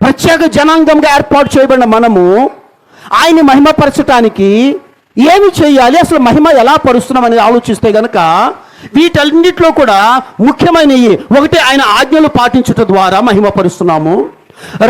ప్రత్యేక జనాంగంగా ఏర్పాటు చేయబడిన మనము ఆయన్ని మహిమపరచటానికి ఏమి చేయాలి అసలు మహిమ ఎలా పరుస్తున్నాం అనేది ఆలోచిస్తే గనక వీటన్నిటిలో కూడా ముఖ్యమైనవి ఒకటి ఆయన ఆజ్ఞలు పాటించుట ద్వారా మహిమపరుస్తున్నాము.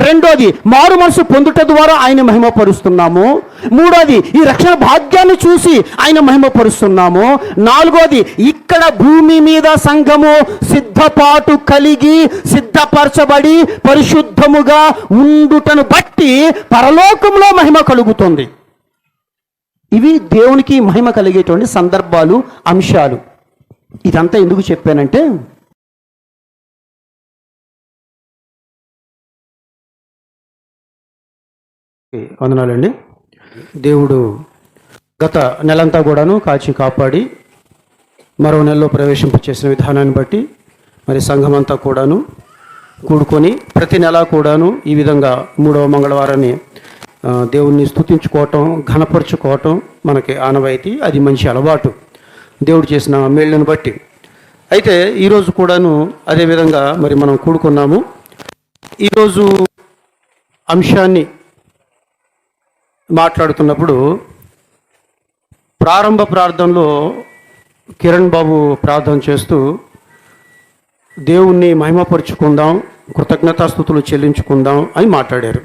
రెండోది మారు మనసు పొందుట ద్వారా ఆయన మహిమపరుస్తున్నాము. మూడోది ఈ రక్షణ భాగ్యాన్ని చూసి ఆయన మహిమపరుస్తున్నాము. నాలుగోది ఇక్కడ భూమి మీద సంఘము సిద్ధపాటు కలిగి సిద్ధపరచబడి పరిశుద్ధముగా ఉండుటను బట్టి పరలోకంలో మహిమ కలుగుతుంది. ఇవి దేవునికి మహిమ కలిగేటువంటి సందర్భాలు అంశాలు. ఇదంతా ఎందుకు చెప్పానంటే వందనాలండి. దేవుడు గత నెలంతా కూడాను కాచి కాపాడి మరో నెలలో ప్రవేశింప చేసిన విధానాన్ని బట్టి మరి సంఘం అంతా కూడాను కూడుకొని ప్రతి నెల కూడాను ఈ విధంగా మూడవ మంగళవారాన్ని దేవుణ్ణి స్తుతించుకోవటం ఘనపరుచుకోవటం మనకి ఆనవాయితీ అది మంచి అలవాటు. దేవుడు చేసిన మేళ్ళను బట్టి. అయితే ఈరోజు కూడాను అదేవిధంగా మరి మనం కూడుకున్నాము. ఈరోజు అంశాన్ని మాట్లాడుతున్నప్పుడు ప్రారంభ ప్రార్థనలో కిరణ్ బాబు ప్రార్థన చేస్తూ దేవుణ్ణి మహిమపరుచుకుందాం కృతజ్ఞతాస్థుతులు చెల్లించుకుందాం అని మాట్లాడారు.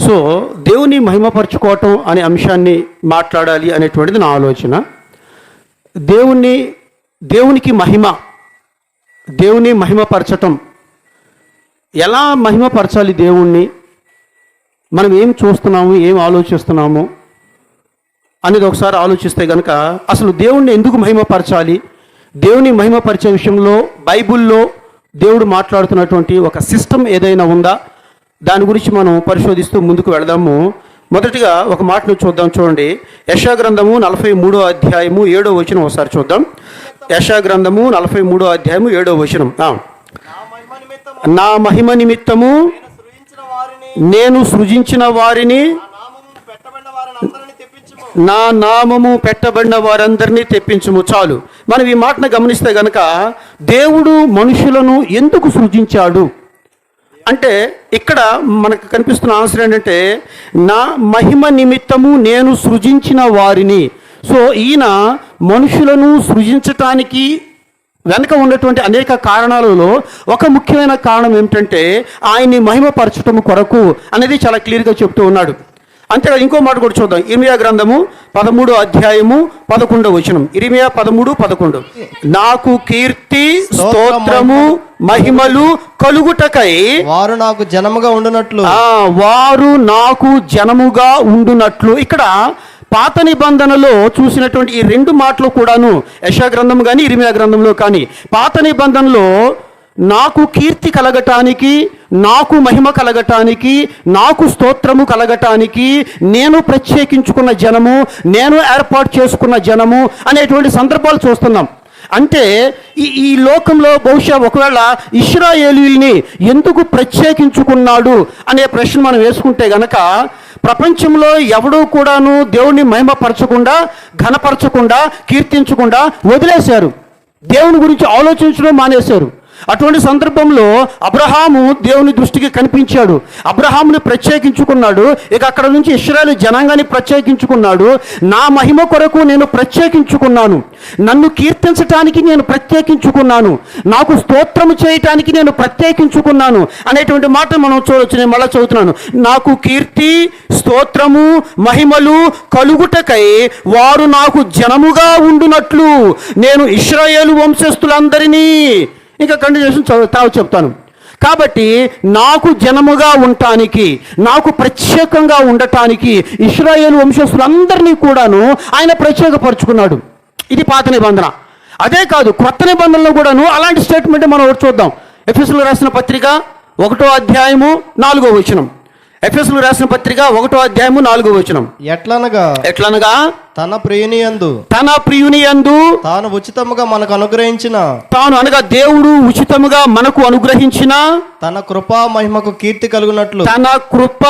సో దేవుని మహిమపరచుకోవటం అనే అంశాన్ని మాట్లాడాలి అనేటువంటిది నా ఆలోచన. దేవుణ్ణి దేవునికి మహిమ దేవుని మహిమపరచటం ఎలా మహిమపరచాలి దేవుణ్ణి? మనం ఏం చూస్తున్నాము ఏం ఆలోచిస్తున్నాము అనేది ఒకసారి ఆలోచిస్తే కనుక అసలు దేవుణ్ణి ఎందుకు మహిమపరచాలి? దేవుని మహిమపరిచే విషయంలో బైబిల్లో దేవుడు మాట్లాడుతున్నటువంటి ఒక సిస్టమ్ ఏదైనా ఉందా? దాని గురించి మనం పరిశోధిస్తూ ముందుకు వెళదాము. మొదటిగా ఒక మాటను చూద్దాం చూడండి. యశా గ్రంథము నలభై మూడో అధ్యాయము ఏడో వచనం ఒకసారి చూద్దాం. యశా గ్రంథము నలభై మూడో అధ్యాయము ఏడో వచనం. నా మహిమ నిమిత్తము నేను సృజించిన వారిని నా నామము పెట్టబడిన వారందరినీ తెప్పించుము. చాలు. మనం ఈ మాటను గమనిస్తే గనక దేవుడు మనుషులను ఎందుకు సృజించాడు? అంటే ఇక్కడ మనకు కనిపిస్తున్న ఆన్సర్ ఏంటంటే నా మహిమ నిమిత్తము నేను సృజించిన వారిని. సో ఈయన మనుషులను సృజించటానికి వెనక ఉన్నటువంటి అనేక కారణాలలో ఒక ముఖ్యమైన కారణం ఏమిటంటే ఆయన్ని మహిమపరచటం కొరకు అనేది చాలా క్లియర్గా చెప్తూ ఉన్నాడు. అంతేకాదు ఇంకో మాట కూడా చూద్దాం. ఇర్మియా గ్రంథము పదమూడో అధ్యాయము పదకొండో వచనం. ఇరిమియా పదమూడు పదకొండు. నాకు కీర్తి స్తోత్రము మహిమలు కలుగుటకై వారు నాకు జనముగా ఉండునట్లు. వారు నాకు జనముగా ఉండునట్లు. ఇక్కడ పాత నిబంధనలో చూసినటువంటి ఈ రెండు మాటలు కూడాను యశా గ్రంథం కానీ ఇరిమియా గ్రంథంలో కానీ పాత నిబంధనలో నాకు కీర్తి కలగటానికి నాకు మహిమ కలగటానికి నాకు స్తోత్రము కలగటానికి నేను ప్రత్యేకించుకున్న జనము నేను ఏర్పాటు చేసుకున్న జనము అనేటువంటి సందర్భాలు చూస్తున్నాం. అంటే ఈ ఈ లోకంలో బహుశా ఒకవేళ ఇస్రాయేలీల్ని ఎందుకు ప్రత్యేకించుకున్నాడు అనే ప్రశ్న మనం వేసుకుంటే గనక ప్రపంచంలో ఎవడూ కూడాను దేవుణ్ణి మహిమపరచకుండా ఘనపరచకుండా కీర్తించకుండా వదిలేశారు. దేవుని గురించి ఆలోచించడం మానేశారు. అటువంటి సందర్భంలో అబ్రహాము దేవుని దృష్టికి కనిపించాడు. అబ్రహాముని ప్రత్యేకించుకున్నాడు. ఇక అక్కడ నుంచి ఇస్రాయేల్ జనాంగాన్ని ప్రత్యేకించుకున్నాడు. నా మహిమ కొరకు నేను ప్రత్యేకించుకున్నాను. నన్ను కీర్తించటానికి నేను ప్రత్యేకించుకున్నాను. నాకు స్తోత్రము చేయటానికి నేను ప్రత్యేకించుకున్నాను అనేటువంటి మాట మనం చూడొచ్చు. నేను మళ్ళీ చదువుతున్నాను. నాకు కీర్తి స్తోత్రము మహిమలు కలుగుటకై వారు నాకు జనముగా ఉండునట్లు. నేను ఇస్రాయేలు వంశస్థులందరినీ ఇంకా కంటిన్యూషన్ చదువు తావు చెప్తాను. కాబట్టి నాకు జనముగా ఉండటానికి నాకు ప్రత్యేకంగా ఉండటానికి ఇస్రాయేల్ వంశస్థులందరినీ కూడాను ఆయన ప్రత్యేకపరుచుకున్నాడు. ఇది పాత నిబంధన. అదే కాదు కొత్త నిబంధనలు కూడాను అలాంటి స్టేట్మెంట్ మనం చూద్దాం. ఎఫ్ఎస్లో రాసిన పత్రిక ఒకటో అధ్యాయము నాలుగో వచనం. ఎఫ్ఎస్లో రాసిన పత్రిక ఒకటో అధ్యాయము నాలుగో వచనం. ఎట్లనగా? ఎట్లనగా? తన ప్రియునియందు. తన ప్రియుని యందు తాను ఉచితముగా మనకు అనుగ్రహించిన. తాను అనగా దేవుడు ఉచితముగా మనకు అనుగ్రహించిన తన కృపా మహిమకు కీర్తి కలుగునట్లు. తన కృప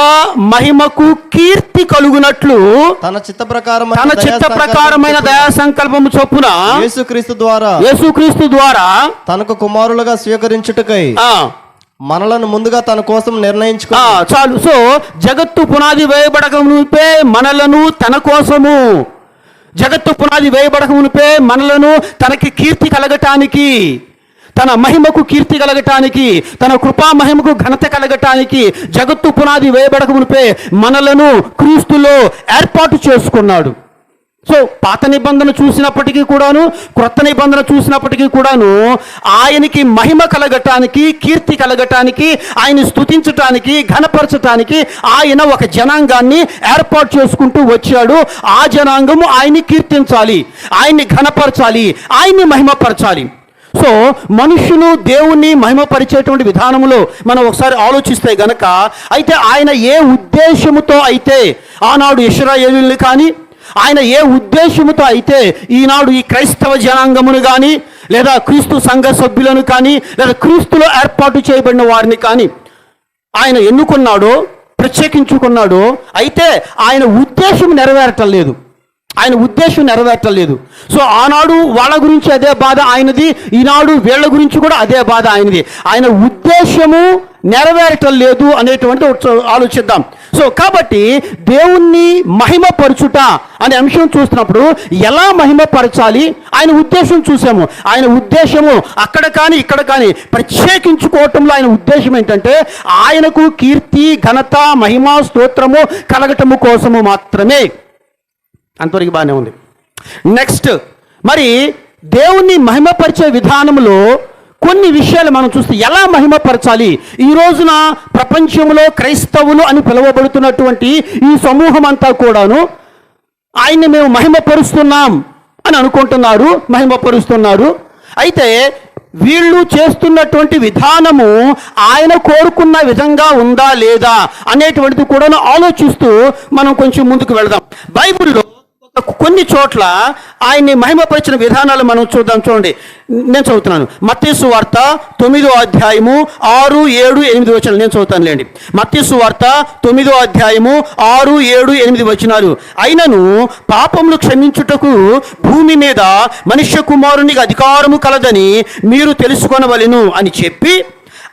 మహిమకు కీర్తి కలుగునట్లు తన చిత్త ప్రకారమైన తన చిత్త ప్రకారమైన దయా సంకల్పము చొప్పున యేసుక్రీస్తు ద్వారా యేసుక్రీస్తు ద్వారా తనకు కుమారులుగా స్వీకరించుటకై మనలను ముందుగా తన కోసం నిర్ణయించుకో చాలు. సో జగత్తు పునాది వేయబడక మునిపే మనలను తన కోసము. జగత్తు పునాది వేయబడక మునిపే మనలను తనకి కీర్తి కలగటానికి తన మహిమకు కీర్తి కలగటానికి తన కృపా మహిమకు ఘనత కలగటానికి జగత్తు పునాది వేయబడక మునిపే మనలను క్రీస్తులో ఏర్పాటు చేసుకున్నాడు. సో పాత నిబంధన చూసినప్పటికీ కూడాను క్రొత్త నిబంధన చూసినప్పటికీ కూడాను ఆయనకి మహిమ కలగటానికి కీర్తి కలగటానికి ఆయన స్తుతించటానికి ఘనపరచటానికి ఆయన ఒక జనాంగాన్ని ఏర్పాటు చేసుకుంటూ వచ్చాడు. ఆ జనాంగము ఆయన్ని కీర్తించాలి ఆయన్ని ఘనపరచాలి ఆయన్ని మహిమపరచాలి. సో మనుషులు దేవుణ్ణి మహిమపరిచేటువంటి విధానంలో మనం ఒకసారి ఆలోచిస్తే గనక అయితే ఆయన ఏ ఉద్దేశముతో అయితే ఆనాడు ఇస్రాయేలుల్ని కానీ ఆయన ఏ ఉద్దేశముతో అయితే ఈనాడు ఈ క్రైస్తవ జనాంగమును కానీ లేదా క్రీస్తు సంఘ సభ్యులను కానీ లేదా క్రీస్తులో ఏర్పాటు చేయబడిన వారిని కానీ ఆయన ఎన్నుకున్నాడో ప్రత్యేకించుకున్నాడో అయితే ఆయన ఉద్దేశం నెరవేరటం లేదు. ఆయన ఉద్దేశం నెరవేరటం లేదు. సో ఆనాడు వాళ్ళ గురించి అదే బాధ ఆయనది ఈనాడు వీళ్ళ గురించి కూడా అదే బాధ ఆయనది. ఆయన ఉద్దేశము నెరవేరటం లేదు అనేటువంటి ఆలోచిద్దాం. సో కాబట్టి దేవుణ్ణి మహిమపరచుట అనే అంశం చూసినప్పుడు ఎలా మహిమపరచాలి? ఆయన ఉద్దేశం చూసాము. ఆయన ఉద్దేశము అక్కడ కానీ ఇక్కడ కానీ ప్రత్యేకించుకోవటంలో ఆయన ఉద్దేశం ఏంటంటే ఆయనకు కీర్తి ఘనత మహిమ స్తోత్రము కలగటము కోసము మాత్రమే. అంతవరకు బాగానే ఉంది. నెక్స్ట్ మరి దేవుణ్ణి మహిమపరిచే విధానంలో కొన్ని విషయాలు మనం చూస్తే ఎలా మహిమపరచాలి? ఈ రోజున ప్రపంచంలో క్రైస్తవులు అని పిలువబడుతున్నటువంటి ఈ సమూహం అంతా కూడాను ఆయన్ని మేము మహిమపరుస్తున్నాం అని అనుకుంటున్నారు మహిమపరుస్తున్నారు. అయితే వీళ్ళు చేస్తున్నటువంటి విధానము ఆయన కోరుకున్న విధంగా ఉందా లేదా అనేటువంటిది కూడా ఆలోచిస్తూ మనం కొంచెం ముందుకు వెళదాం. బైబిల్లో కొన్ని చోట్ల ఆయన్ని మహిమపరిచిన విధానాలు మనం చూద్దాం చూడండి. నేను చదువుతున్నాను. మత్స్సు వార్త తొమ్మిదో అధ్యాయము ఆరు ఏడు ఎనిమిది వచనాలు. నేను చదువుతాను లేండి. మత్స్సు వార్త తొమ్మిదో అధ్యాయము ఆరు ఏడు ఎనిమిది వచనాలు. అయినను పాపములు క్షమించుటకు భూమి మీద మనుష్య కుమారునికి అధికారము కలదని మీరు తెలుసుకొనవలెను అని చెప్పి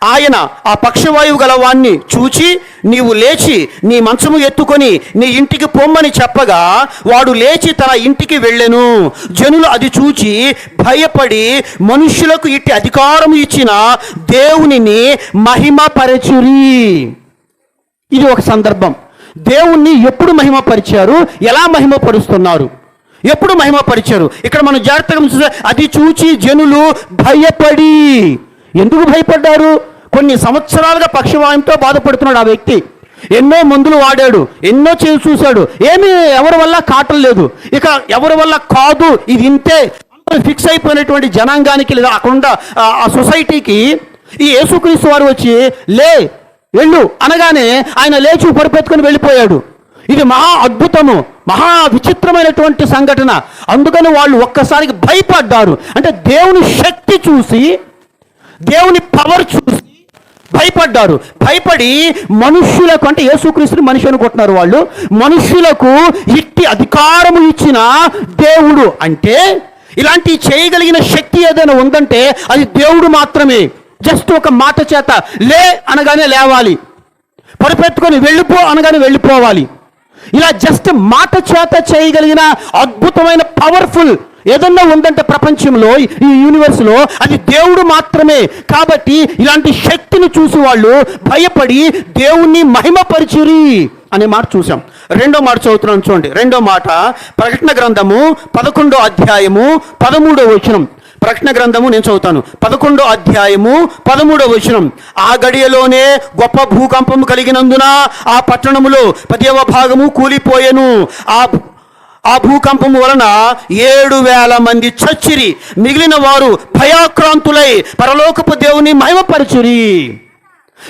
ఆయన ఆ పక్షవాయువు గలవాణ్ణి చూచి నీవు లేచి నీ మంచము ఎత్తుకొని నీ ఇంటికి పొమ్మని చెప్పగా వాడు లేచి తన ఇంటికి వెళ్ళెను. జనులు అది చూచి భయపడి మనుష్యులకు ఇట్టి అధికారం ఇచ్చిన దేవునిని మహిమపరచురి. ఇది ఒక సందర్భం. దేవుణ్ణి ఎప్పుడు మహిమపరిచారు? ఎలా మహిమపరుస్తున్నారు? ఎప్పుడు మహిమపరిచారు? ఇక్కడ మనం జాగ్రత్తగా అది చూచి జనులు భయపడి ఎందుకు భయపడ్డారు? కొన్ని సంవత్సరాలుగా పక్షవాయంతో బాధపడుతున్నాడు ఆ వ్యక్తి. ఎన్నో మందులు వాడాడు ఎన్నో చేసి చూశాడు. ఏమీ ఎవరి వల్ల కాటం లేదు. ఇక ఎవరి వల్ల కాదు ఇది ఇంతే. ఫిక్స్ అయిపోయినటువంటి జనాంగానికి లేదా అక్కడ ఆ సొసైటీకి ఈ యేసుక్రీస్తు వారు వచ్చి లే వెళ్ళు. అనగానే ఆయన లేచి పరిపెత్తుకొని వెళ్ళిపోయాడు. ఇది మహా అద్భుతము మహా విచిత్రమైనటువంటి సంఘటన. అందుకని వాళ్ళు ఒక్కసారికి భయపడ్డారు. అంటే దేవుని శక్తి చూసి దేవుని పవర్ చూసి భయపడ్డారు. భయపడి మనుష్యులకు అంటే యేసుక్రీస్తుని మనిషి అనుకుంటున్నారు వాళ్ళు. మనుష్యులకు ఇట్టి అధికారము ఇచ్చిన దేవుడు అంటే ఇలాంటి చేయగలిగిన శక్తి ఏదైనా ఉందంటే అది దేవుడు మాత్రమే. జస్ట్ ఒక మాట చేత లే అనగానే లేవాలి. పరిపెత్తుకొని వెళ్ళిపో అనగానే వెళ్ళిపోవాలి. ఇలా జస్ట్ మాట చేత చేయగలిగిన అద్భుతమైన పవర్ఫుల్ ఏదన్నా ఉందంటే ప్రపంచంలో ఈ యూనివర్స్లో అది దేవుడు మాత్రమే. కాబట్టి ఇలాంటి శక్తిని చూసి వాళ్ళు భయపడి దేవుణ్ణి మహిమపరిచిరి అనే మాట చూసాం రెండో మాట చదువుతున్నాను చూడండి. రెండో మాట ప్రకటన గ్రంథము పదకొండో అధ్యాయము పదమూడో వచనం. ప్రకటన గ్రంథము నేను చదువుతాను. పదకొండో అధ్యాయము పదమూడో వచనం. ఆ గడియలోనే గొప్ప భూకంపము కలిగినందున ఆ పట్టణములో పదివ భాగము కూలిపోయెను. ఆ ఆ భూకంపం వలన ఏడు వేల మంది చచ్చిరి. మిగిలిన వారు భయాక్రాంతులై పరలోకపు దేవుని మహిమపరచురి.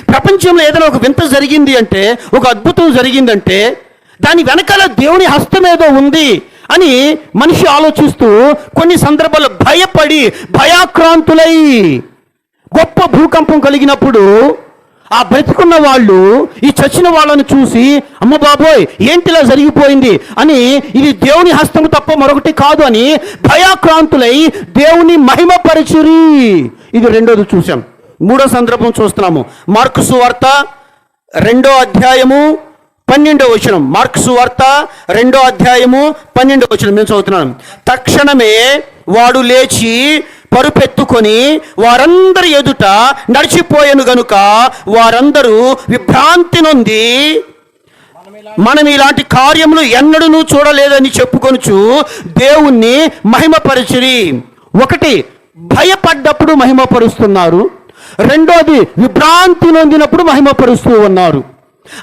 ప్రపంచంలో ఏదైనా ఒక వింత జరిగింది అంటే ఒక అద్భుతం జరిగిందంటే దాని వెనకాల దేవుని హస్తం ఏదో ఉంది అని మనిషి ఆలోచిస్తూ కొన్ని సందర్భాల్లో భయపడి భయాక్రాంతులై గొప్ప భూకంపం కలిగినప్పుడు ఆ బ్రతికున్న వాళ్ళు ఈ చచ్చిన వాళ్ళని చూసి అమ్మ బాబోయ్ ఏంటిలా జరిగిపోయింది? అని ఇది దేవుని హస్తము తప్ప మరొకటి కాదు అని భయాక్రాంతులై దేవుని మహిమపరచురి. ఇది రెండోది చూసాం మూడో సందర్భం చూస్తున్నాము. మార్కు వార్త రెండో అధ్యాయము పన్నెండో వచనం. మార్క్సు వార్త రెండో అధ్యాయము పన్నెండో వచనం. మేము చదువుతున్నాం. తక్షణమే వాడు లేచి పరుపెత్తుకొని వారందరి ఎదుట నడిచిపోయాను గనుక వారందరూ విభ్రాంతి నొంది మనం ఇలాంటి కార్యములు ఎన్నడూ చూడలేదని చెప్పుకొనుచు దేవుణ్ణి మహిమపరిచిరి. ఒకటి భయపడ్డప్పుడు మహిమపరుస్తున్నారు. రెండోది విభ్రాంతి నొందినప్పుడు మహిమపరుస్తూ ఉన్నారు.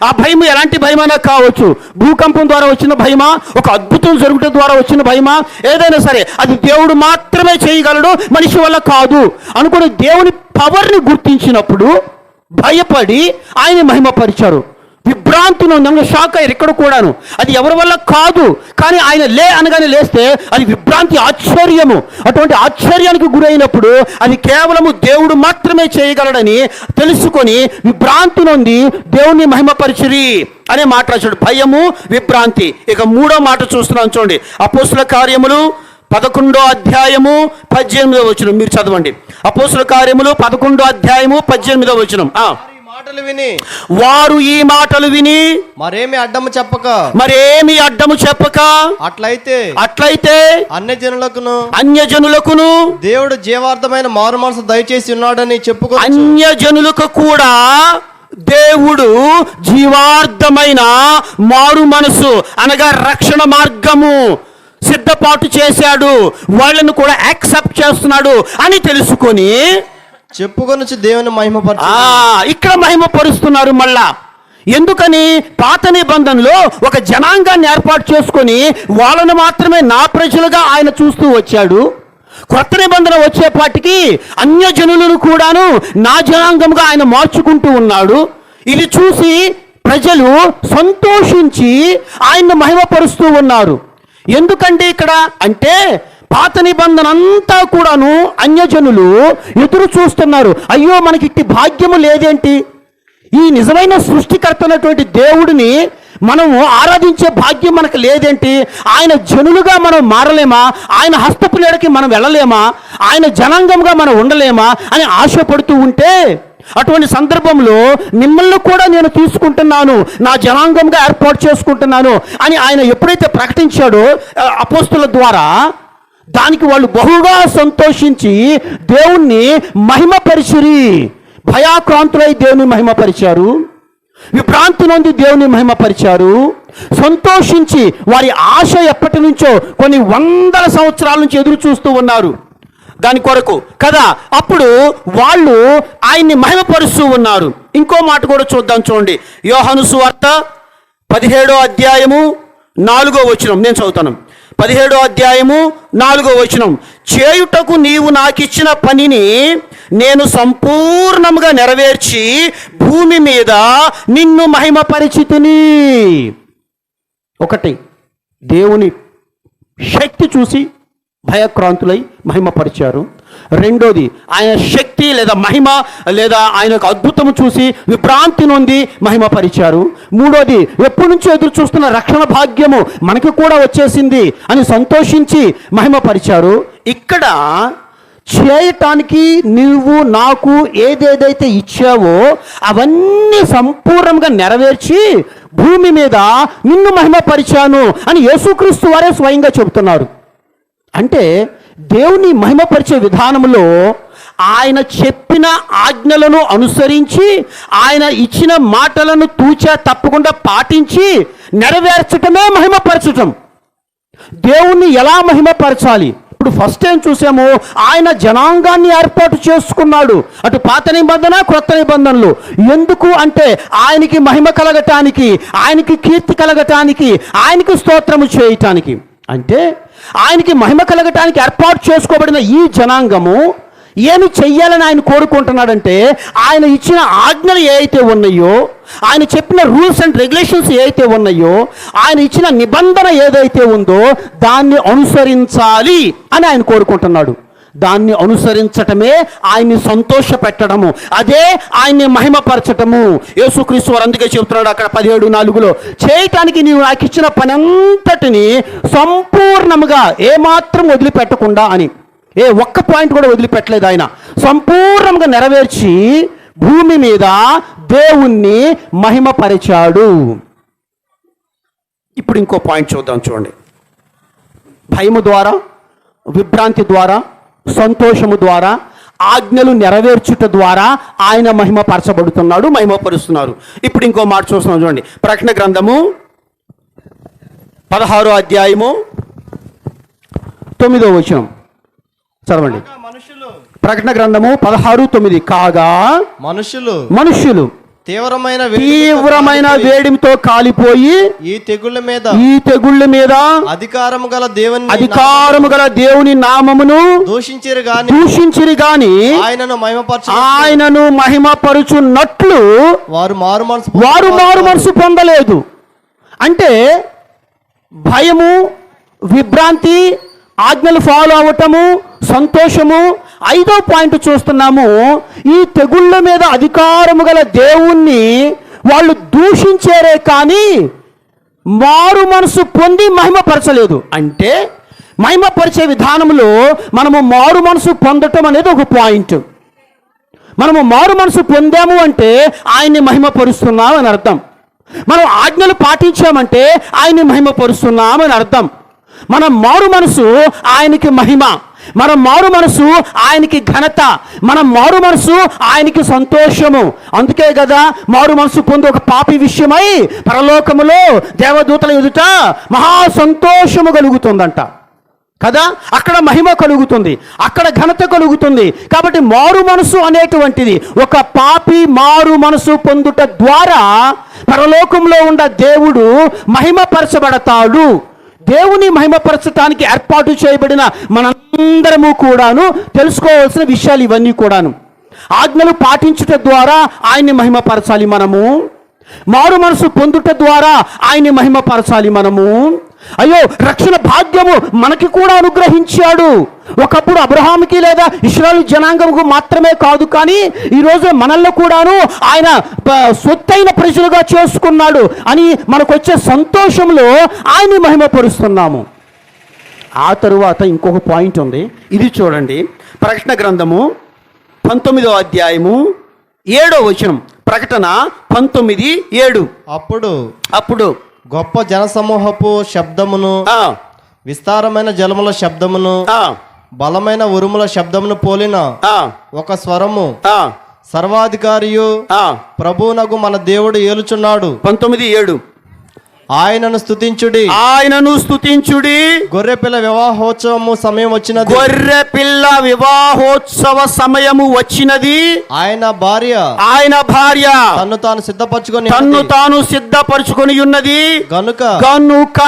ఆ భయం ఎలాంటి భయమైనా కావచ్చు? భూకంపం ద్వారా వచ్చిన భయమా? ఒక అద్భుతం జరుగుట ద్వారా వచ్చిన భయమా? ఏదైనా సరే అది దేవుడు మాత్రమే చేయగలడు మనిషి వల్ల కాదు. అనుకుని దేవుని పవర్ని గుర్తించినప్పుడు భయపడి ఆయన మహిమపరిచారు. విభ్రాంతిని నొందన షాక్ అయ్యారు ఇక్కడ కూడాను. అది ఎవరి వల్ల కాదు. కానీ ఆయన లే అనగానే లేస్తే అది విభ్రాంతి ఆశ్చర్యము. అటువంటి ఆశ్చర్యానికి గురైనప్పుడు అది కేవలము దేవుడు మాత్రమే చేయగలడని తెలుసుకొని విభ్రాంతి నొంది దేవుణ్ణి మహిమపరిచిరి అనే మాట్లాడాడు భయము విభ్రాంతి. ఇక మూడో మాట చూస్తున్నాం చూడండి. అపోసుల కార్యములు పదకొండో అధ్యాయము పద్దెనిమిదో వచనం. మీరు చదవండి. అపోసుల కార్యములు పదకొండో అధ్యాయము పద్దెనిమిదో వచనం. మాటలు విని. వారు ఈ మాటలు విని మరేమి అడ్డము చెప్పక? మరేమి అడ్డము చెప్పక? అట్లయితే అట్లయితే అన్య జనులకును అన్యజనులకును దేవుడు జీవార్థమైన మారు మనసు దయచేసి ఉన్నాడని చెప్పుకో అన్యజనులకు కూడా దేవుడు జీవార్థమైన మారు మనసు అనగా రక్షణ మార్గము సిద్ధపాటు చేశాడు. వాళ్ళను కూడా యాక్సెప్ట్ చేస్తున్నాడు అని తెలుసుకొని చెప్పుకొని దేవుని మహిమ ఆ ఇక్కడ మహిమపరుస్తున్నారు మళ్ళా. ఎందుకని? పాత నిబంధనలో ఒక జనాంగాన్ని ఏర్పాటు చేసుకొని వాళ్ళను మాత్రమే నా ప్రజలుగా ఆయన చూస్తూ వచ్చాడు. కొత్త నిబంధన వచ్చేపాటికి అన్యజనులను కూడాను నా జనాంగంగా ఆయన మార్చుకుంటూ ఉన్నాడు. ఇది చూసి ప్రజలు సంతోషించి ఆయన్ను మహిమపరుస్తూ ఉన్నారు. ఎందుకంటే ఇక్కడ అంటే పాత నిబంధన అంతా కూడాను అన్యజనులు ఎదురు చూస్తున్నారు. అయ్యో మనకి ఇట్టి భాగ్యము లేదేంటి? ఈ నిజమైన సృష్టికర్తనటువంటి దేవుడిని మనము ఆరాధించే భాగ్యం మనకు లేదేంటి? ఆయన జనులుగా మనం మారలేమా? ఆయన హస్తపు నీడకి మనం వెళ్ళలేమా? ఆయన జనాంగంగా మనం ఉండలేమా? అని ఆశపడుతూ ఉంటే అటువంటి సందర్భంలో మిమ్మల్ని కూడా నేను తీసుకుంటున్నాను నా జనాంగంగా ఏర్పాటు చేసుకుంటున్నాను అని ఆయన ఎప్పుడైతే ప్రకటించాడో అపోస్తుల ద్వారా దానికి వాళ్ళు బహుగా సంతోషించి దేవుణ్ణి మహిమపరిచిరి. భయాక్రాంతులై దేవుని మహిమపరిచారు. విభ్రాంతి నుండి దేవుని మహిమపరిచారు. సంతోషించి వారి ఆశ ఎప్పటి నుంచో కొన్ని వందల సంవత్సరాల నుంచి ఎదురు చూస్తూ ఉన్నారు. దాని కొరకు కదా అప్పుడు వాళ్ళు ఆయన్ని మహిమపరుస్తూ ఉన్నారు. ఇంకో మాట కూడా చూద్దాం చూడండి. యోహను సువార్త పదిహేడో అధ్యాయము నాలుగో వచనం. నేను చదువుతాను. పదిహేడో అధ్యాయము నాలుగో వచనం. చేయుటకు నీవు నాకిచ్చిన పనిని నేను సంపూర్ణముగా నెరవేర్చి భూమి మీద నిన్ను మహిమపరిచితిని. ఒకటి దేవుని శక్తి చూసి భయక్రాంతులై మహిమపరిచారు. రెండోది ఆయన శక్తి లేదా మహిమ లేదా ఆయన యొక్క అద్భుతము చూసి విభ్రాంతి నొంది మహిమపరిచారు. మూడోది ఎప్పటి నుంచో ఎదురు చూస్తున్న రక్షణ భాగ్యము మనకి కూడా వచ్చేసింది అని సంతోషించి మహిమపరిచారు. ఇక్కడ చేయటానికి నువ్వు నాకు ఏదేదైతే ఇచ్చావో అవన్నీ సంపూర్ణంగా నెరవేర్చి భూమి మీద నిన్ను మహిమపరిచాను అని యేసుక్రీస్తు వారే స్వయంగా చెబుతున్నారు. అంటే దేవుని మహిమపరిచే విధానంలో ఆయన చెప్పిన ఆజ్ఞలను అనుసరించి ఆయన ఇచ్చిన మాటలను తూచా తప్పకుండా పాటించి నెరవేర్చటమే మహిమపరచటం. దేవుణ్ణి ఎలా మహిమపరచాలి? ఇప్పుడు ఫస్ట్ టైం చూసాము ఆయన జనాంగాన్ని ఏర్పాటు చేసుకున్నాడు. అటు పాత నిబంధన క్రొత్త నిబంధనలు. ఎందుకు అంటే ఆయనకి మహిమ కలగటానికి ఆయనకి కీర్తి కలగటానికి ఆయనకి స్తోత్రము చేయటానికి. అంటే ఆయనకి మహిమ కలగటానికి ఏర్పాటు చేసుకోబడిన ఈ జనాంగము ఏమి చెయ్యాలని ఆయన కోరుకుంటున్నాడంటే ఆయన ఇచ్చిన ఆజ్ఞలు ఏ అయితే ఉన్నాయో ఆయన చెప్పిన రూల్స్ అండ్ రెగ్యులేషన్స్ ఏ అయితే ఉన్నాయో ఆయన ఇచ్చిన నిబంధన ఏదైతే ఉందో దాన్ని అనుసరించాలి అని ఆయన కోరుకుంటున్నాడు. దాన్ని అనుసరించటమే ఆయన్ని సంతోష పెట్టడము అదే ఆయన్ని మహిమపరచటము. యేసుక్రీస్తు వారు అందుకే చెబుతున్నాడు అక్కడ పదిహేడు నాలుగులో చేయటానికి నీవు నాకు ఇచ్చిన పని అంతటిని సంపూర్ణముగా ఏమాత్రం వదిలిపెట్టకుండా అని. ఏ ఒక్క పాయింట్ కూడా వదిలిపెట్టలేదు ఆయన. సంపూర్ణంగా నెరవేర్చి భూమి మీద దేవుణ్ణి మహిమపరిచాడు. ఇప్పుడు ఇంకో పాయింట్ చూద్దాం చూడండి. భయము ద్వారా విభ్రాంతి ద్వారా సంతోషము ద్వారా ఆజ్ఞలు నెరవేర్చుట ద్వారా ఆయన మహిమపరచబడుతున్నాడు మహిమపరుస్తున్నారు. ఇప్పుడు ఇంకో మాట చూస్తున్నాం చూడండి. ప్రకటన గ్రంథము పదహారో అధ్యాయము తొమ్మిదో వచనం. చదవండి. మనుషులు. ప్రకటన గ్రంథము పదహారు తొమ్మిది. కాగా మనుషులు. మనుష్యులు తీవ్రమైన తీవ్రమైన కాలిపోయి వేడిమితో కాలిపోయి ఈ తెగుళ్ళ మీద ఈ తెగుళ్ళ మీద అధికారము గల దేవుని అధికారము గల దేవుని నామమును దూషించిరు గాని దూషించిరి గాని ఆయనను మహిమపరచు ఆయనను మహిమపరుచున్నట్లు వారు మారు మనసు వారు మారు మనసు పొందలేదు. అంటే భయము విభ్రాంతి ఆజ్ఞలు ఫాలో అవ్వటము సంతోషము ఐదో పాయింట్ చూస్తున్నాము. ఈ తెగుళ్ళ మీద అధికారము గల దేవుణ్ణి వాళ్ళు దూషించారే కానీ మారు మనసు పొంది మహిమపరచలేదు. అంటే మహిమపరిచే విధానంలో మనము మారు మనసు పొందటం అనేది ఒక పాయింట్. మనము మారు మనసు పొందాము అంటే ఆయన్ని మహిమపరుస్తున్నాం అని అర్థం. మనం ఆజ్ఞలు పాటించామంటే ఆయన్ని మహిమపరుస్తున్నాం అని అర్థం. మన మారు మనసు ఆయనకి మహిమ. మన మారు మనసు ఆయనకి ఘనత. మన మారు మనసు ఆయనకి సంతోషము. అందుకే కదా మారు మనసు పొంది ఒక పాపి విషయమై పరలోకములో దేవదూతల ఎదుట మహా సంతోషము కలుగుతుందంట. కదా? అక్కడ మహిమ కలుగుతుంది. అక్కడ ఘనత కలుగుతుంది. కాబట్టి మారు మనసు అనేటువంటిది ఒక పాపి మారు మనసు పొందుట ద్వారా పరలోకంలో ఉన్న దేవుడు మహిమపరచబడతాడు. దేవుని మహిమపరచటానికి ఏర్పాటు చేయబడిన మనందరము కూడాను తెలుసుకోవాల్సిన విషయాలు ఇవన్నీ కూడాను. ఆజ్ఞలు పాటించుట ద్వారా ఆయన్ని మహిమపరచాలి మనము. మారు మనసు పొందుట ద్వారా ఆయన్ని మహిమపరచాలి మనము. అయ్యో రక్షణ భాగ్యము మనకి కూడా అనుగ్రహించాడు. ఒకప్పుడు అబ్రహాముకి లేదా ఇస్రాయల్ జనాంగముకు మాత్రమే కాదు కానీ ఈరోజు మనల్ని కూడాను ఆయన సొత్తైన ప్రజలుగా చేసుకున్నాడు అని మనకు వచ్చే సంతోషంలో ఆయన్ని మహిమపరుస్తున్నాము. ఆ తరువాత ఇంకొక పాయింట్ ఉంది. ఇది చూడండి. ప్రకటన గ్రంథము పంతొమ్మిదో అధ్యాయము ఏడో వచనం. ప్రకటన పంతొమ్మిది ఏడు. అప్పుడు అప్పుడు గొప్ప జనసమూహపు శబ్దమును విస్తారమైన జలముల శబ్దమును బలమైన ఉరుముల శబ్దమును పోలిన ఆ, ఒక స్వరము. సర్వాధికారియు. ప్రభువునకు మన దేవుడు ఏలుచున్నాడు. పంతొమ్మిది ఏడు. ఆయనను స్తుతించుడి. ఆయనను స్తుతించుడి. గొర్రెపిల్ల వివాహోత్సవము సమయం వచ్చినది. గొర్రె పిల్ల వివాహోత్సవ సమయము వచ్చినది. ఆయన భార్య ఆయన భార్య తన్ను తాను సిద్ధపరచుకొని తన్ను. తాను సిద్ధపరచుకొని ఉన్నది. గనుక కనుక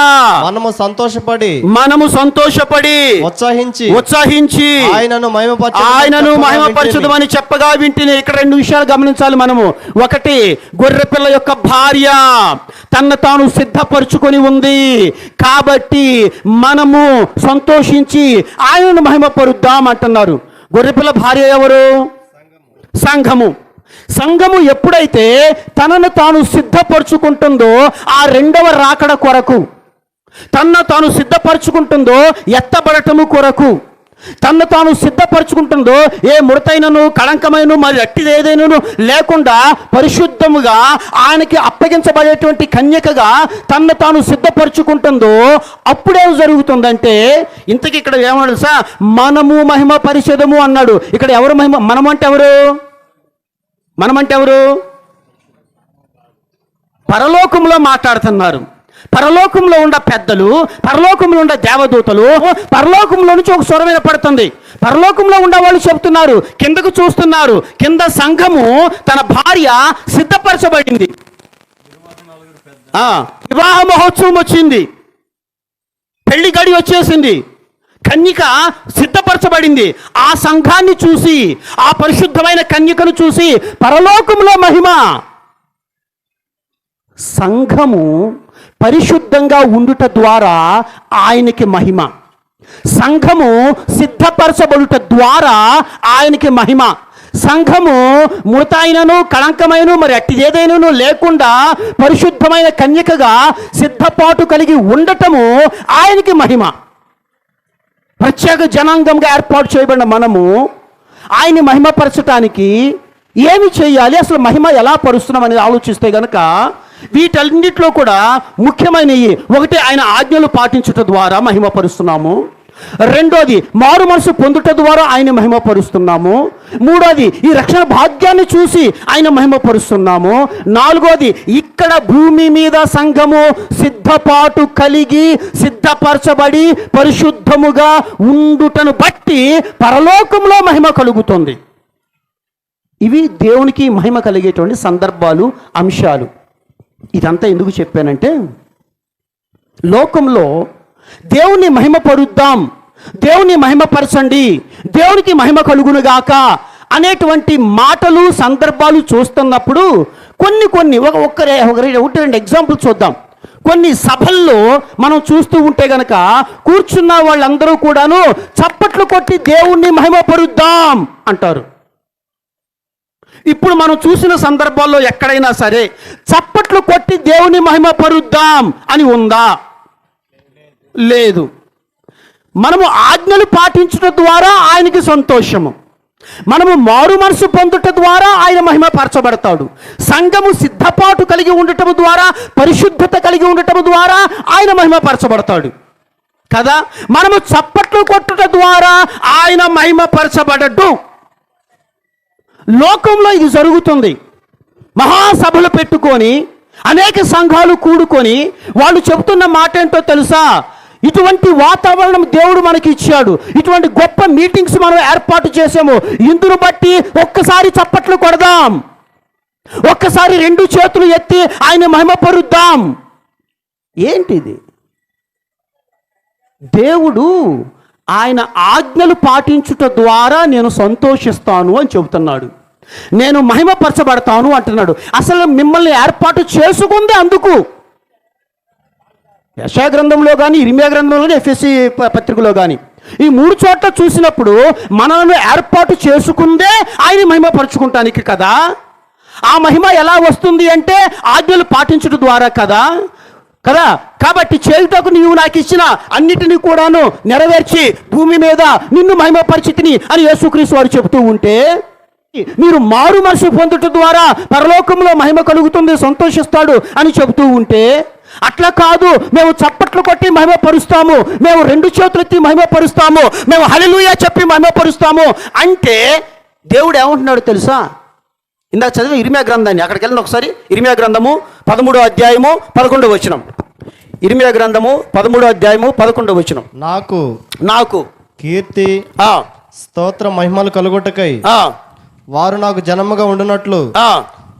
మనము సంతోషపడి మనము సంతోషపడి ఉత్సహించి ఉత్సహించి ఆయనను మహిమపరచు ఆయనను మహిమపరచుదమని చెప్పగా వింటిని. ఇక్కడ రెండు విషయాలు గమనించాలి మనము. ఒకటి గొర్రెపిల్ల యొక్క భార్య తన తాను సిద్ధపరచుకొని ఉంది. కాబట్టి మనము సంతోషించి ఆయనను మహిమపరుద్దాం అంటున్నారు గొర్రెపిల్ల భార్య ఎవరు? సంఘము సంఘము ఎప్పుడైతే తనను తాను సిద్ధపరుచుకుంటుందో ఆ రెండవ రాకడ కొరకు తన తాను సిద్ధపరుచుకుంటుందో ఎత్తబడటము కొరకు తన్ను తాను సిద్ధపరచుకుంటుందో ఏ ముడతైనను కళంకమైన మరి అట్టిదేదైనను లేకుండా పరిశుద్ధముగా ఆయనకి అప్పగించబడేటువంటి కన్యకగా తన్ను తాను సిద్ధపరచుకుంటుందో అప్పుడేం జరుగుతుందంటే ఇంతకి ఇక్కడ ఏమన్నాడు సార్ మనము మహిమ పరిషదము అన్నాడు. ఇక్కడ ఎవరు మహిమ? మనం అంటే ఎవరు? మనమంటే ఎవరు? పరలోకంలో మాట్లాడుతున్నారు. పరలోకంలో ఉన్న పెద్దలు పరలోకంలో ఉన్న దేవదూతలు పరలోకంలో నుంచి ఒక స్వరం వినపడుతుంది పరలోకంలో ఉన్న వాళ్ళు చెబుతున్నారు కిందకు చూస్తున్నారు. కింద సంఘము తన భార్య సిద్ధపరచబడింది. ఆ, వివాహ మహోత్సవం వచ్చింది. పెళ్ళి గడి వచ్చేసింది. కన్యక సిద్ధపరచబడింది. ఆ సంఘాన్ని చూసి ఆ పరిశుద్ధమైన కన్యకను చూసి పరలోకంలో మహిమ. సంఘము పరిశుద్ధంగా ఉండుట ద్వారా ఆయనకి మహిమ. సంఘము సిద్ధపరచబడుట ద్వారా ఆయనకి మహిమ. సంఘము మృతాయినను కళంకమైన మరి అట్టి ఏదైనాను లేకుండా పరిశుద్ధమైన కన్యకగా సిద్ధపాటు కలిగి ఉండటము ఆయనకి మహిమ. ప్రత్యేక జనాంగంగా ఏర్పాటు చేయబడిన మనము ఆయన్ని మహిమపరచటానికి ఏమి చేయాలి? అసలు మహిమ ఎలా పరుస్తున్నాం అనేది ఆలోచిస్తే గనక వీటన్నిటిలో కూడా ముఖ్యమైనవి ఒకటి ఆయన ఆజ్ఞలు పాటించుట ద్వారా మహిమపరుస్తున్నాము. రెండోది మారు మనసు పొందుట ద్వారా ఆయన మహిమపరుస్తున్నాము. మూడోది ఈ రక్షణ భాగ్యాన్ని చూసి ఆయన మహిమపరుస్తున్నాము. నాలుగోది ఇక్కడ భూమి మీద సంఘము సిద్ధపాటు కలిగి సిద్ధపరచబడి పరిశుద్ధముగా ఉండుటను బట్టి పరలోకంలో మహిమ కలుగుతుంది. ఇవి దేవునికి మహిమ కలిగేటువంటి సందర్భాలు అంశాలు. ఇదంతా ఎందుకు చెప్పానంటే లోకంలో దేవుని మహిమపరుద్దాం దేవుని మహిమపరచండి దేవునికి మహిమ కలుగునుగాక అనేటువంటి మాటలు సందర్భాలు చూస్తున్నప్పుడు కొన్ని కొన్ని ఒక ఒక్కరే ఒకరి ఒకటి రెండు ఎగ్జాంపుల్ చూద్దాం. కొన్ని సభల్లో మనం చూస్తూ ఉంటే గనక కూర్చున్న వాళ్ళందరూ కూడాను చప్పట్లు కొట్టి దేవుణ్ణి మహిమపరుద్దాం అంటారు. ఇప్పుడు మనం చూసిన సందర్భాల్లో ఎక్కడైనా సరే చప్పట్లు కొట్టి దేవుని మహిమ పరుద్దాం అని ఉందా? లేదు. మనము ఆజ్ఞలు పాటించుట ద్వారా ఆయనకి సంతోషము. మనము మారు మనసు పొందుట ద్వారా ఆయన మహిమ పరచబడతాడు. సంఘము సిద్ధపాటు కలిగి ఉండటం ద్వారా పరిశుద్ధత కలిగి ఉండటం ద్వారా ఆయన మహిమ పరచబడతాడు. కదా? మనము చప్పట్లు కొట్టుట ద్వారా ఆయన మహిమ పరచబడడు. లోకంలో ఇది జరుగుతుంది. మహాసభలు పెట్టుకొని అనేక సంఘాలు కూడుకొని వాళ్ళు చెబుతున్న మాట ఏంటో తెలుసా? ఇటువంటి వాతావరణం దేవుడు మనకి ఇచ్చాడు. ఇటువంటి గొప్ప మీటింగ్స్ మనం ఏర్పాటు చేసాము. ఇందును బట్టి ఒక్కసారి చప్పట్లు కొడదాం. ఒక్కసారి రెండు చేతులు ఎత్తి ఆయన మహిమపరుద్దాం. ఏంటిది? దేవుడు ఆయన ఆజ్ఞలు పాటించుట ద్వారా నేను సంతోషిస్తాను అని చెబుతున్నాడు. నేను మహిమపరచబడతాను అంటున్నాడు. అసలు మిమ్మల్ని ఏర్పాటు చేసుకుంది అందుకు. యశా గ్రంథంలో కానీ ఇరిమియా గ్రంథంలో కానీ ఎఫ్ఎస్సి పత్రికలో కానీ ఈ మూడు చోట్ల చూసినప్పుడు మనల్ని ఏర్పాటు చేసుకుందే ఆయన మహిమపరచుకుంటానికి కదా? ఆ మహిమ ఎలా వస్తుంది అంటే ఆజ్ఞలు పాటించడం ద్వారా కదా? కదా? కాబట్టి చేయుటకు నీవు నాకు ఇచ్చిన అన్నిటినీ కూడాను నెరవేర్చి భూమి మీద నిన్ను మహిమపరిచితిని అని యేసుక్రీస్తు వారు చెబుతూ ఉంటే మీరు మారు మనసు పొందుట ద్వారా పరలోకంలో మహిమ కలుగుతుంది సంతోషిస్తాడు అని చెబుతూ ఉంటే అట్లా కాదు. మేము చప్పట్లు కొట్టి మహిమపరుస్తాము. మేము రెండు చేతులు ఎత్తి మహిమపరుస్తాము. మేము హలిలుయా చెప్పి మహిమపరుస్తాము. అంటే దేవుడు ఏమంటున్నాడు తెలుసా? ఇందాక చదివి ఇరిమియా గ్రంథాన్ని అక్కడికి వెళ్ళిన ఒకసారి. ఇరిమియా గ్రంథము పదమూడో అధ్యాయము పదకొండో వచనం. ఇరిమియా గ్రంథము పదమూడో అధ్యాయము పదకొండో వచనం. నాకు నాకు కీర్తి ఆ, స్తోత్ర మహిమలు కలుగుటకై ఆ, వారు నాకు జనముగా ఉండునట్లు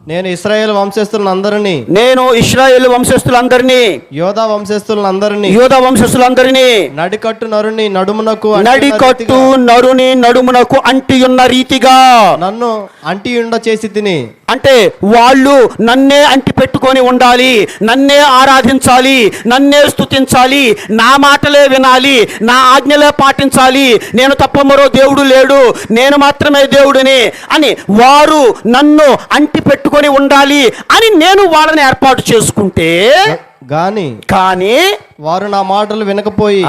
నేను ఇస్రాయేల్ వంశస్థులందరినీ నేను ఇస్రాయేల్ వంశస్థులందరినీ యోధా వంశస్థులందరినీ యోధ వంశస్థులందరినీ నడికట్టు నరుని నడుమునకు నడికట్టు నరుని నడుమునకు అంటియున్న రీతిగా నన్ను అంటియుండ చేసి తిని. అంటే వాళ్ళు నన్నే అంటి పెట్టుకొని ఉండాలి నన్నే ఆరాధించాలి నన్నే స్తుతించాలి నా మాటలే వినాలి నా ఆజ్ఞలే పాటించాలి నేను తప్ప మరో దేవుడు లేడు నేను మాత్రమే దేవుడిని అని వారు నన్ను అంటి పెట్టుకొని ఉండాలి అని నేను వాళ్ళని ఏర్పాటు చేసుకుంటే గాని కానీ వారు నా మాటలు వినకపోయి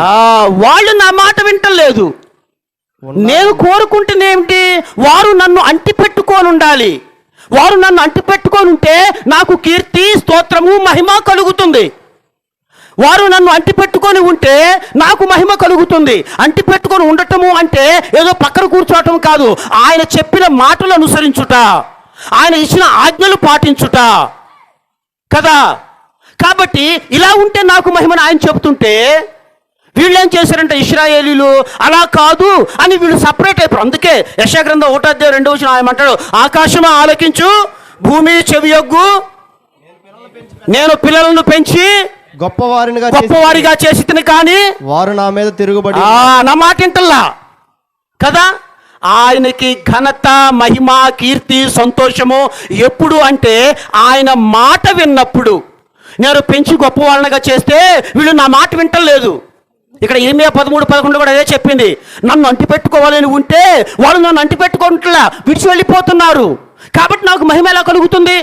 వాళ్ళు నా మాట వింటలేదు. నేను కోరుకుంటేనేమిటి వారు నన్ను అంటి పెట్టుకొని ఉండాలి. వారు నన్ను అంటి పెట్టుకొని ఉంటే నాకు కీర్తి స్తోత్రము మహిమ కలుగుతుంది. వారు నన్ను అంటి పెట్టుకొని ఉంటే నాకు మహిమ కలుగుతుంది. అంటి పెట్టుకొని ఉండటము అంటే ఏదో పక్కన కూర్చోవటం కాదు. ఆయన చెప్పిన మాటలు అనుసరించుట. ఆయన ఇచ్చిన ఆజ్ఞలు పాటించుట. కదా? కాబట్టి ఇలా ఉంటే నాకు మహిమని ఆయన చెప్తుంటే వీళ్ళు ఏం చేశారంటే ఇస్రాయేలీలు అలా కాదు అని వీళ్ళు సపరేట్ అయిపోయారు. అందుకే యశాగ్రంథం ఒకటో అధ్యాయం రెండో వచ్చిన ఆయన అంటాడు ఆకాశమా ఆలకించు భూమి చెవియొగ్గు నేను పిల్లలను పెంచి గొప్పవారినిగా గొప్పవారిగా చేసి తిని కానీ వారు నా మీద తిరుగుబడి నా మాట ఇంటల్లా కదా? ఆయనకి ఘనత మహిమ కీర్తి సంతోషము ఎప్పుడు అంటే ఆయన మాట విన్నప్పుడు. నేను పెంచి గొప్పవాళ్ళగా చేస్తే వీళ్ళు నా మాట వింటలేదు. ఇక్కడ ఇరిమియా పదమూడు పదకొండు కూడా అదే చెప్పింది. నన్ను అంటి పెట్టుకోవాలని ఉంటే వాళ్ళు నన్ను అంటి పెట్టుకుంటున్నా విడిచి వెళ్ళిపోతున్నారు. కాబట్టి నాకు మహిమ ఎలా కలుగుతుంది?